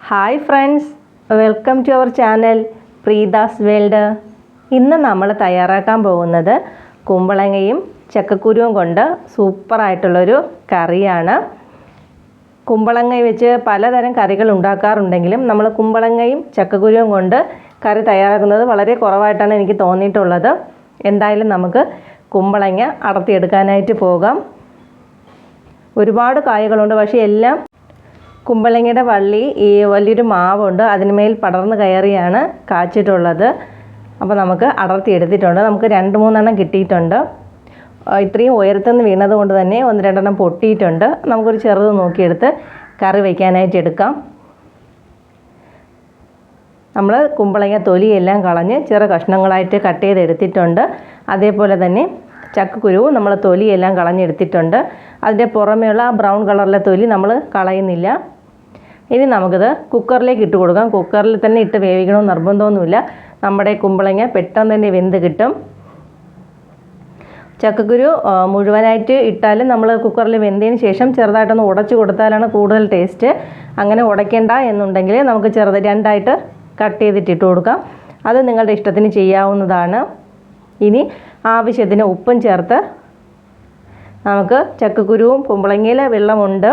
Hi friends welcome to our channel Preetha's world ഇന്ന് നമ്മൾ തയ്യാറാക്കാൻ പോകുന്നത് കുമ്പളങ്ങയും ചക്കക്കുരുവും കൊണ്ട് സൂപ്പറായിട്ടുള്ളൊരു കറിയാണ്. കുമ്പളങ്ങ വെച്ച് പലതരം കറികൾ ഉണ്ടാക്കാറുണ്ടെങ്കിലും നമ്മൾ കുമ്പളങ്ങയും ചക്കക്കുരുവും കൊണ്ട് കറി തയ്യാറാക്കുന്നത് വളരെ കുറവായിട്ടാണ് എനിക്ക് തോന്നിയിട്ടുള്ളത്. എന്തായാലും നമുക്ക് കുമ്പളങ്ങ അടർത്തിയെടുക്കാനായിട്ട് പോകാം. ഒരുപാട് കായകളുണ്ട് പക്ഷേ എല്ലാം കുമ്പളങ്ങയുടെ വള്ളി ഈ വലിയൊരു മാവുണ്ട്. അതിന്മേൽ പടർന്ന് കയറിയാണ് കാച്ചിട്ടുള്ളത്. അപ്പോൾ നമുക്ക് അടർത്തി എടുത്തിട്ടുണ്ട്. നമുക്ക് രണ്ട് മൂന്നെണ്ണം കിട്ടിയിട്ടുണ്ട്. ഇത്രയും ഉയരത്തുനിന്ന് വീണത് കൊണ്ട് തന്നെ ഒന്ന് രണ്ടെണ്ണം പൊട്ടിയിട്ടുണ്ട്. നമുക്കൊരു ചെറുത് നോക്കിയെടുത്ത് കറി വയ്ക്കാനായിട്ട് എടുക്കാം. നമ്മൾ കുമ്പളങ്ങ തൊലിയെല്ലാം കളഞ്ഞ് ചെറു കഷ്ണങ്ങളായിട്ട് കട്ട് ചെയ്ത് എടുത്തിട്ടുണ്ട് അതേപോലെ തന്നെ ചക്കക്കുരുവും നമ്മൾ തൊലിയെല്ലാം കളഞ്ഞെടുത്തിട്ടുണ്ട്. അതിന്റെ പുറമേയുള്ള ആ ബ്രൗൺ കളറിലെ തൊലി നമ്മൾ കളയുന്നില്ല. ഇനി നമുക്കിത് കുക്കറിലേക്ക് ഇട്ട് കൊടുക്കാം. കുക്കറിൽ തന്നെ ഇട്ട് വേവിക്കണമെന്ന് നിർബന്ധമൊന്നുമില്ല. നമ്മുടെ കുമ്പളങ്ങ പെട്ടെന്ന് തന്നെ വെന്ത് കിട്ടും. ചക്കക്കുരു മുഴുവനായിട്ട് ഇട്ടാലും നമ്മൾ കുക്കറിൽ വെന്തതിന് ശേഷം ചെറുതായിട്ടൊന്ന് ഉടച്ചു കൊടുത്താലാണ് കൂടുതൽ ടേസ്റ്റ്. അങ്ങനെ ഉടയ്ക്കേണ്ട എന്നുണ്ടെങ്കിൽ നമുക്ക് ചെറുത് രണ്ടായിട്ട് കട്ട് ചെയ്തിട്ട് ഇട്ട് കൊടുക്കാം. അത് നിങ്ങളുടെ ഇഷ്ടത്തിന് ചെയ്യാവുന്നതാണ്. ഇനി ആവശ്യത്തിന് ഉപ്പും ചേർത്ത് നമുക്ക് ചക്കക്കുരുവും കുമ്പളങ്ങയിലെ വെള്ളമുണ്ട്.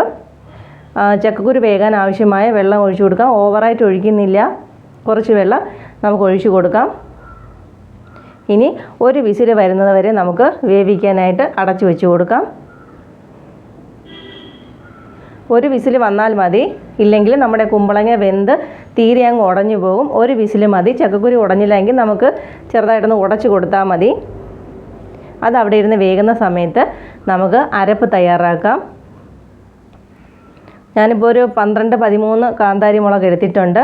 ചക്കക്കുരു വേകാൻ ആവശ്യമായ വെള്ളം ഒഴിച്ചു കൊടുക്കാം. ഓവറായിട്ട് ഒഴിക്കുന്നില്ല. കുറച്ച് വെള്ളം നമുക്ക് ഒഴിച്ചു കൊടുക്കാം. ഇനി ഒരു വിസിൽ വരുന്നത് വരെ നമുക്ക് വേവിക്കാനായിട്ട് അടച്ചു വെച്ച് കൊടുക്കാം. ഒരു വിസിൽ വന്നാൽ മതി. ഇല്ലെങ്കിൽ നമ്മുടെ കുമ്പളങ്ങ വെന്ത് തീരെ അങ്ങ് ഉടഞ്ഞു പോകും. ഒരു വിസിൽ മതി. ചക്കക്കുരു ഉടഞ്ഞില്ലെങ്കിൽ നമുക്ക് ചെറുതായിട്ടൊന്ന് ഉടച്ചു കൊടുത്താൽ മതി. അത് അവിടെ ഇരുന്ന് വേകുന്ന സമയത്ത് നമുക്ക് അരപ്പ് തയ്യാറാക്കാം. ഞാനിപ്പോൾ ഒരു പന്ത്രണ്ട് പതിമൂന്ന് കാന്താരി മുളക് എടുത്തിട്ടുണ്ട്.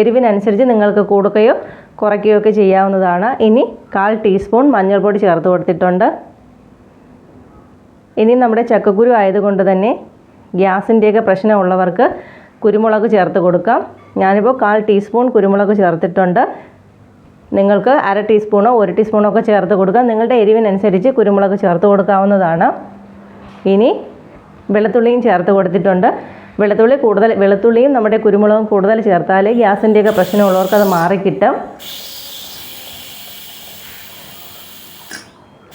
എരിവിനനുസരിച്ച് നിങ്ങൾക്ക് കൂടുകയോ കുറയ്ക്കുകയോ ഒക്കെ ചെയ്യാവുന്നതാണ്. ഇനി കാൽ ടീസ്പൂൺ മഞ്ഞൾപ്പൊടി ചേർത്ത് കൊടുത്തിട്ടുണ്ട്. ഇനി നമ്മുടെ ചക്കക്കുരു ആയതുകൊണ്ട് തന്നെ ഗ്യാസിന്റെയൊക്കെ പ്രശ്നമുള്ളവർക്ക് കുരുമുളക് ചേർത്ത് കൊടുക്കാം. ഞാനിപ്പോൾ കാൽ ടീസ്പൂൺ കുരുമുളക് ചേർത്തിട്ടുണ്ട്. നിങ്ങൾക്ക് അര ടീസ്പൂണോ ഒരു ടീസ്പൂണോ ഒക്കെ ചേർത്ത് കൊടുക്കാം. നിങ്ങളുടെ എരിവിനനുസരിച്ച് കുരുമുളക് ചേർത്ത് കൊടുക്കാവുന്നതാണ്. ഇനി വെളുത്തുള്ളിയും ചേർത്ത് കൊടുത്തിട്ടുണ്ട്. വെളുത്തുള്ളി കൂടുതൽ വെളുത്തുള്ളിയും നമ്മുടെ കുരുമുളകും കൂടുതൽ ചേർത്താൽ ഗ്യാസിന്റെയൊക്കെ പ്രശ്നമുള്ളവർക്ക് അത് മാറിക്കിട്ടും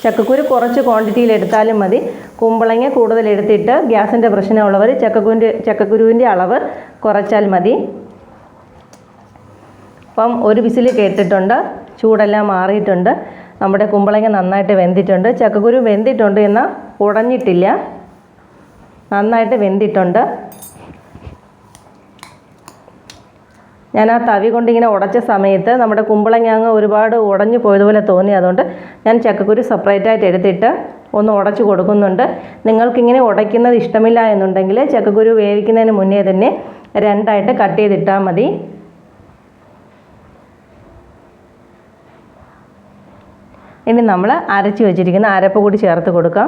ചക്കക്കുരു കുറച്ച് ക്വാണ്ടിറ്റിയിൽ എടുത്താലും മതി. കുമ്പളങ്ങ കൂടുതൽ എടുത്തിട്ട് ഗ്യാസിന്റെ പ്രശ്നമുള്ളവർ ചക്കക്കുരു ചക്കക്കുരുവിന്റെ അളവ് കുറച്ചാൽ മതി. അപ്പം ഒരു വിസിൽ കേട്ടിട്ടുണ്ട്. ചൂടെല്ലാം മാറിയിട്ടുണ്ട്. നമ്മുടെ കുമ്പളങ്ങ നന്നായിട്ട് വെന്തിട്ടുണ്ട്. ചക്കക്കുരു വെന്തിട്ടുണ്ട് എന്നാൽ ഉടഞ്ഞിട്ടില്ല. നന്നായിട്ട് വെന്തിട്ടുണ്ട്. ഞാൻ ആ തവി കൊണ്ടിങ്ങനെ ഉടച്ച സമയത്ത് നമ്മുടെ കുമ്പളങ്ങ അങ്ങ് ഒരുപാട് ഉടഞ്ഞു പോയതുപോലെ തോന്നി. അതുകൊണ്ട് ഞാൻ ചക്കക്കുരു സെപ്പറേറ്റ് ആയിട്ട് എടുത്തിട്ട് ഒന്ന് ഉടച്ചു കൊടുക്കുന്നുണ്ട്. നിങ്ങൾക്കിങ്ങനെ ഉടയ്ക്കുന്നത് ഇഷ്ടമില്ല എന്നുണ്ടെങ്കിൽ ചക്കക്കുരു വേവിക്കുന്നതിന് മുന്നേ തന്നെ രണ്ടായിട്ട് കട്ട് ചെയ്തിട്ടാൽ മതി. ഇനി നമ്മൾ അരച്ച് വെച്ചിരിക്കുന്ന അരപ്പ് കൂടി ചേർത്ത് കൊടുക്കാം.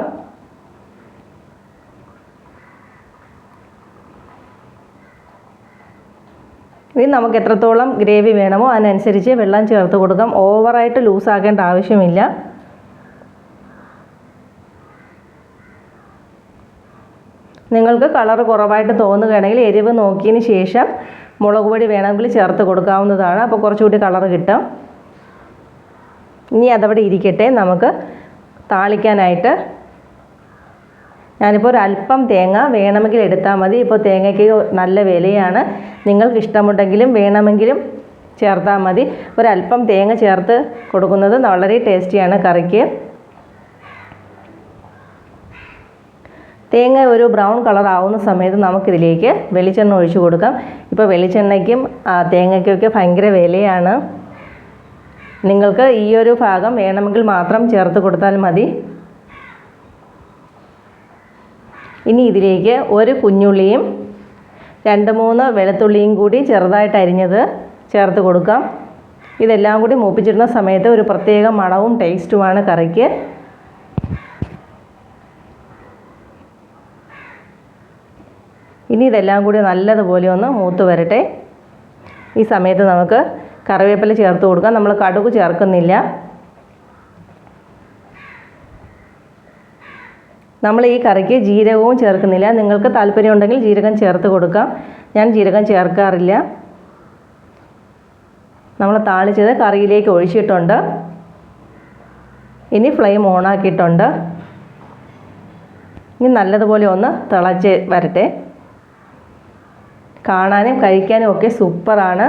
ഇനി നമുക്ക് എത്രത്തോളം ഗ്രേവി വേണമോ അതിനനുസരിച്ച് വെള്ളം ചേർത്ത് കൊടുക്കാം. ഓവറായിട്ട് ലൂസാക്കേണ്ട ആവശ്യമില്ല. നിങ്ങൾക്ക് കളർ കുറവായിട്ട് തോന്നുകയാണെങ്കിൽ എരിവ് നോക്കിയതിന് ശേഷം മുളക് പൊടി വേണമെങ്കിൽ ചേർത്ത് കൊടുക്കാവുന്നതാണ്. അപ്പോൾ കുറച്ചുകൂടി കളർ കിട്ടും. ഇനി അതവിടെ ഇരിക്കട്ടെ. നമുക്ക് താളിക്കാനായിട്ട് ഞാനിപ്പോൾ ഒരല്പം തേങ്ങ വേണമെങ്കിൽ എടുത്താൽ മതി. ഇപ്പോൾ തേങ്ങയ്ക്ക് നല്ല വിലയാണ്. നിങ്ങൾക്ക് ഇഷ്ടമുണ്ടെങ്കിലും വേണമെങ്കിലും ചേർത്താൽ മതി. ഒരല്പം തേങ്ങ ചേർത്ത് കൊടുക്കുന്നത് വളരെ ടേസ്റ്റിയാണ് കറിക്ക്. തേങ്ങ ഒരു ബ്രൗൺ കളർ ആവുന്ന സമയത്ത് നമുക്കിതിലേക്ക് വെളിച്ചെണ്ണ ഒഴിച്ചു കൊടുക്കാം. ഇപ്പോൾ വെളിച്ചെണ്ണയ്ക്കും തേങ്ങയ്ക്കൊക്കെ ഭയങ്കര വിലയാണ്. നിങ്ങൾക്ക് ഈ ഒരു ഭാഗം വേണമെങ്കിൽ മാത്രം ചേർത്ത് കൊടുത്താൽ മതി. ഇനി ഇതിലേക്ക് ഒരു കുഞ്ഞുള്ളിയും രണ്ട് മൂന്ന് വെളുത്തുള്ളിയും കൂടി ചെറുതായിട്ട് അരിഞ്ഞത് ചേർത്ത് കൊടുക്കാം. ഇതെല്ലാം കൂടി മൂപ്പിച്ചിടുന്ന സമയത്ത് ഒരു പ്രത്യേക മണവും ടേസ്റ്റുമാണ് കറിക്ക്. ഇനി ഇതെല്ലാം കൂടി നല്ലതുപോലെ ഒന്ന് മൂത്ത് വരട്ടെ. ഈ സമയത്ത് നമുക്ക് കറിവേപ്പില ചേർത്ത് കൊടുക്കാം. നമ്മൾ കടുക് ചേർക്കുന്നില്ല. നമ്മൾ ഈ കറിക്ക് ജീരകവും ചേർക്കുന്നില്ല. നിങ്ങൾക്ക് താല്പര്യമുണ്ടെങ്കിൽ ജീരകം ചേർത്ത് കൊടുക്കാം. ഞാൻ ജീരകം ചേർക്കാറില്ല. നമ്മൾ താളിച്ചത് കറിയിലേക്ക് ഒഴിച്ചിട്ടുണ്ട്. ഇനി ഫ്ലെയിം ഓണാക്കിയിട്ടുണ്ട് ഇനി നല്ലതുപോലെ ഒന്ന് തിളച്ച് വരട്ടെ. കാണാനും കഴിക്കാനും ഒക്കെ സൂപ്പറാണ്.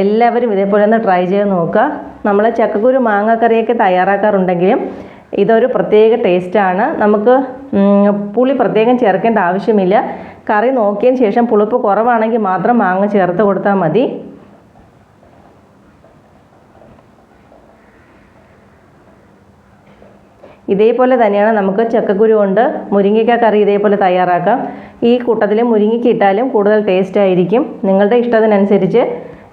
എല്ലാവരും ഇതേപോലെ ഒന്ന് ട്രൈ ചെയ്ത് നോക്കുക. നമ്മൾ ചക്കക്കുരു മാങ്ങക്കറിയൊക്കെ തയ്യാറാക്കാറുണ്ടെങ്കിലും ഇതൊരു പ്രത്യേക ടേസ്റ്റാണ് നമുക്ക് പുളി പ്രത്യേകം ചേർക്കേണ്ട ആവശ്യമില്ല. കറി നോക്കിയതിന് ശേഷം പുളിപ്പ് കുറവാണെങ്കിൽ മാത്രം മാങ്ങ ചേർത്ത് കൊടുത്താൽ മതി. ഇതേപോലെ തന്നെയാണ് നമുക്ക് ചക്കക്കുരു കൊണ്ട് മുരിങ്ങയ്ക്ക കറി ഇതേപോലെ തയ്യാറാക്കാം. ഈ കൂട്ടത്തിൽ മുരിങ്ങയ്ക്ക് ഇട്ടാലും കൂടുതൽ ടേസ്റ്റ് ആയിരിക്കും. നിങ്ങളുടെ ഇഷ്ടത്തിനനുസരിച്ച്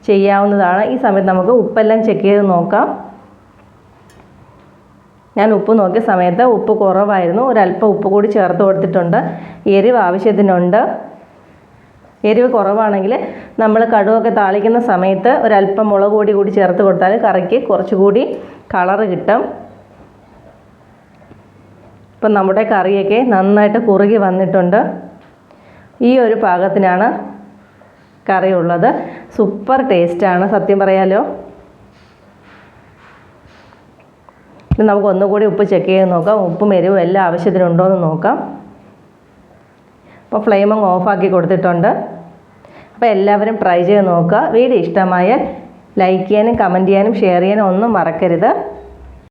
ചെയ്യാവുന്നതാണ്. ഈ സമയത്ത് നമുക്ക് ഉപ്പെല്ലാം ചെക്ക് ചെയ്ത് നോക്കാം. ഞാൻ ഉപ്പ് നോക്കിയ സമയത്ത് ഉപ്പ് കുറവായിരുന്നു. ഒരല്പം ഉപ്പ് കൂടി ചേർത്ത് കൊടുത്തിട്ടുണ്ട്. എരിവ് ആവശ്യത്തിനുണ്ട്. എരിവ് കുറവാണെങ്കിൽ നമ്മൾ കടുവൊക്കെ താളിക്കുന്ന സമയത്ത് ഒരല്പം മുളക് പൊടി കൂടി ചേർത്ത് കൊടുത്താൽ കറിക്ക് കുറച്ചുകൂടി കളറ് കിട്ടും. ഇപ്പം നമ്മുടെ കറിയൊക്കെ നന്നായിട്ട് കുറുകി വന്നിട്ടുണ്ട്. ഈ ഒരു പാകത്തിനാണ് കറി ഉള്ളത് സൂപ്പർ ടേസ്റ്റാണ് സത്യം പറയാലോ. ഇനി നമുക്ക് ഒന്നുകൂടി ഉപ്പ് ചെക്ക് ചെയ്ത് നോക്കാം. ഉപ്പും എരിവും എല്ലാം ആവശ്യത്തിനുണ്ടോ എന്ന് നോക്കാം. അപ്പോൾ ഫ്ലെയിം അങ്ങ് ഓഫാക്കി കൊടുത്തിട്ടുണ്ട്. അപ്പോൾ എല്ലാവരും ട്രൈ ചെയ്ത് നോക്കുക. വീഡിയോ ഇഷ്ടമായാൽ ലൈക്ക് ചെയ്യാനും കമന്റ് ചെയ്യാനും ഷെയർ ചെയ്യാനും ഒന്നും മറക്കരുത്.